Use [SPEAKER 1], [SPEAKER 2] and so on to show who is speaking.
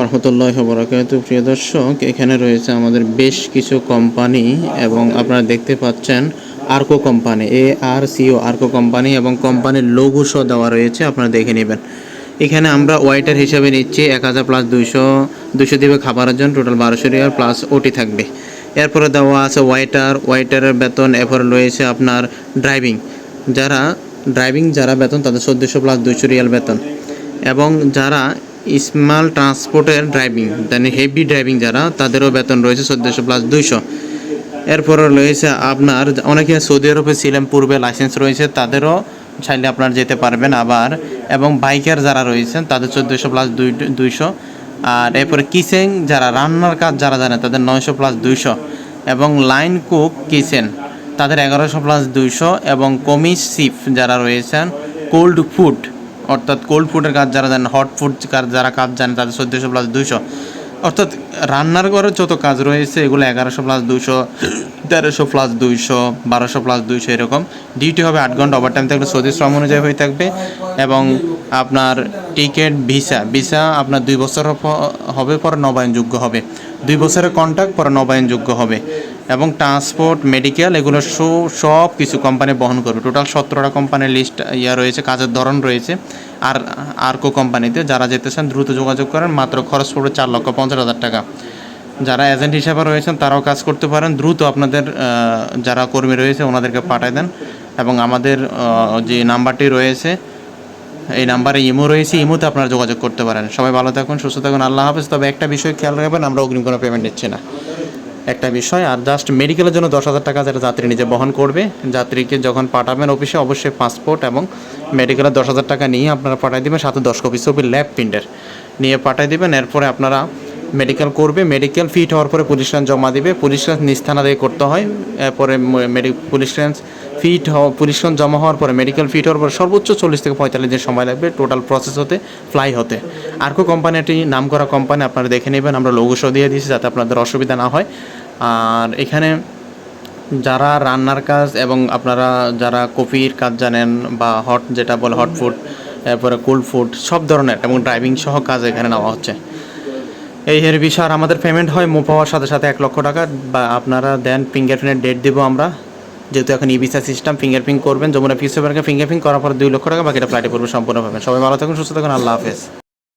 [SPEAKER 1] রহমতুল্লাহ বরাকাত প্রিয় দর্শক, এখানে রয়েছে আমাদের বেশ কিছু কোম্পানি এবং আপনারা দেখতে পাচ্ছেন Arko company, A R CO Arko company এবং কোম্পানির লোগো সহ দেওয়া রয়েছে, আপনারা দেখে নেবেন। এখানে আমরা ওয়াইটার হিসাবে নিচ্ছি এক হাজার প্লাস দুইশো দুশো দিবে খাবারের জন্য, টোটাল বারোশো রিয়াল প্লাস ওটি থাকবে। এরপরে দেওয়া আছে ওয়াইটার, ওয়াইটারের বেতন, এরপরে রয়েছে আপনার ড্রাইভিং। যারা ড্রাইভিং যারা বেতন, তাদের চোদ্দোশো প্লাস দুইশো রিয়াল বেতন। এবং যারা স্মল ট্রান্সপোর্টের ড্রাইভিং মানে হেভি ড্রাইভিং যারা, তাদেরও বেতন রয়েছে চোদ্দোশো প্লাস দুইশো। এরপরে রয়েছে আপনার, অনেকে সৌদি আরবে ছিলেন পূর্বে লাইসেন্স রয়েছে, তাদেরও চাইলে আপনার যেতে পারবেন আবার। এবং বাইকার যারা রয়েছেন, তাদের চোদ্দোশো প্লাস দুই, দুইশো। আর এরপরে কিচেন যারা রান্নার কাজ যারা জানে তাদের নয়শো প্লাস দুইশো। এবং লাইন কুক কিচেন তাদের এগারোশো প্লাস দুইশো। এবং কমিশ সিফ যারা রয়েছেন কোল্ড ফুড অর্থাৎ কোল্ড ফুডের কাজ যারা জানেন হট ফুড কাজ যারা কাজ জানেন, তাদের চোদ্দোশো প্লাস দুইশো। অর্থাৎ রান্নার ঘরের যত কাজ রয়েছে, এগুলো এগারোশো প্লাস দুশো তেরোশো প্লাস দুইশো, বারোশো প্লাস দুইশো এরকম। ডিউটি হবে আট ঘণ্টা ওভার টাইম থাকলে সৌদি শ্রম অনুযায়ী হয়ে থাকবে এবং আপনার টিকিট, ভিসা। ভিসা আপনার দুই বছর হবে, পরে নবায়নযোগ্য হবে। দুই বছরের কন্ট্রাক্ট পরে নবায়নযোগ্য হবে। এবং ট্রান্সপোর্ট মেডিকেল এগুলো সব কিছু কোম্পানি বহন করবে। টোটাল সতেরোটা কোম্পানির লিস্ট ইয়া রয়েছে, কাজের ধরন রয়েছে। আর আরকো কোম্পানিতে যারা যেতেছেন দ্রুত যোগাযোগ করেন। মাত্র খরচ পড়বে চার লক্ষ পঞ্চাশ হাজার টাকা। যারা এজেন্ট হিসাবে রয়েছেন, তারাও কাজ করতে পারেন। দ্রুত আপনাদের যারা কর্মী রয়েছে, ওনাদেরকে পাঠিয়ে দেন। এবং আমাদের যে নাম্বারটি রয়েছে এই নাম্বারে ইমো রয়েছে, ইমোতে আপনারা যোগাযোগ করতে পারেন। সবাই ভালো থাকুন, সুস্থ থাকুন, আল্লাহ হাফেজ। তবে একটা বিষয় খেয়াল রাখবেন, আমরা অগ্রিম কোনো পেমেন্ট নিচ্ছি না। একটা বিষয়, আর জাস্ট মেডিকেলের জন্য দশ হাজার টাকা যেটা যাত্রী নিজে বহন করবে, যাত্রীকে যখন পাঠাবেন অফিসে অবশ্যই পাসপোর্ট এবং মেডিকেলের দশ হাজার টাকা নিয়ে আপনারা পাঠিয়ে দেবেন, সাথে দশ কপি ছবি ল্যাব প্রিন্টের নিয়ে পাঠিয়ে দেবেন। এরপরে আপনারা মেডিকেল করবে মেডিকেল ফিট হওয়ার পরে পুলিশ লাইন জমা দিবে। পুলিশ লাইন নিজ থানা দিয়ে করতে হয়, এরপরে পুলিশ লাইন ফিট হওয়া লাইন জমা হওয়ার পরে মেডিকেল ফিট হওয়ার পরে সর্বোচ্চ চল্লিশ থেকে পঁয়তাল্লিশ দিন সময় লাগবে টোটাল প্রসেস হতে ফ্লাই হতে। আরকো কোম্পানি একটি নাম করা কোম্পানি আপনারা দেখে নেবেন, আমরা শো দিয়ে দিয়েছি যাতে আপনাদের অসুবিধা না হয়। আর এখানে যারা রান্নার কাজ এবং আপনারা যারা কফির কাজ জানেন বা হট যেটা বলে হট ফুড এরপরে কোল্ড ফুড সব ধরনের এবং ড্রাইভিং সহ কাজ এখানে নেওয়া হচ্ছে। এই এর বিষয় আর আমাদের পেমেন্ট হয় মো পাওয়ার সাথে সাথে এক লক্ষ টাকা বা আপনারা দেন ফিঙ্গারপ্রিন্টের ডেট দেবো আমরা। যেহেতু এখন ই ভিসা সিস্টেম ফিঙ্গারপ্রিন্ট করবেন, যমুনা ফিউচার ব্যাংকে ফিঙ্গারপ্রিন্ট করার পর দুই লক্ষ টাকা বাকিটা ফ্লাইটে পড়বে সম্পূর্ণভাবে। সবাই ভালো থাকুন, সুস্থ থাকুন, আল্লাহ হাফেজ।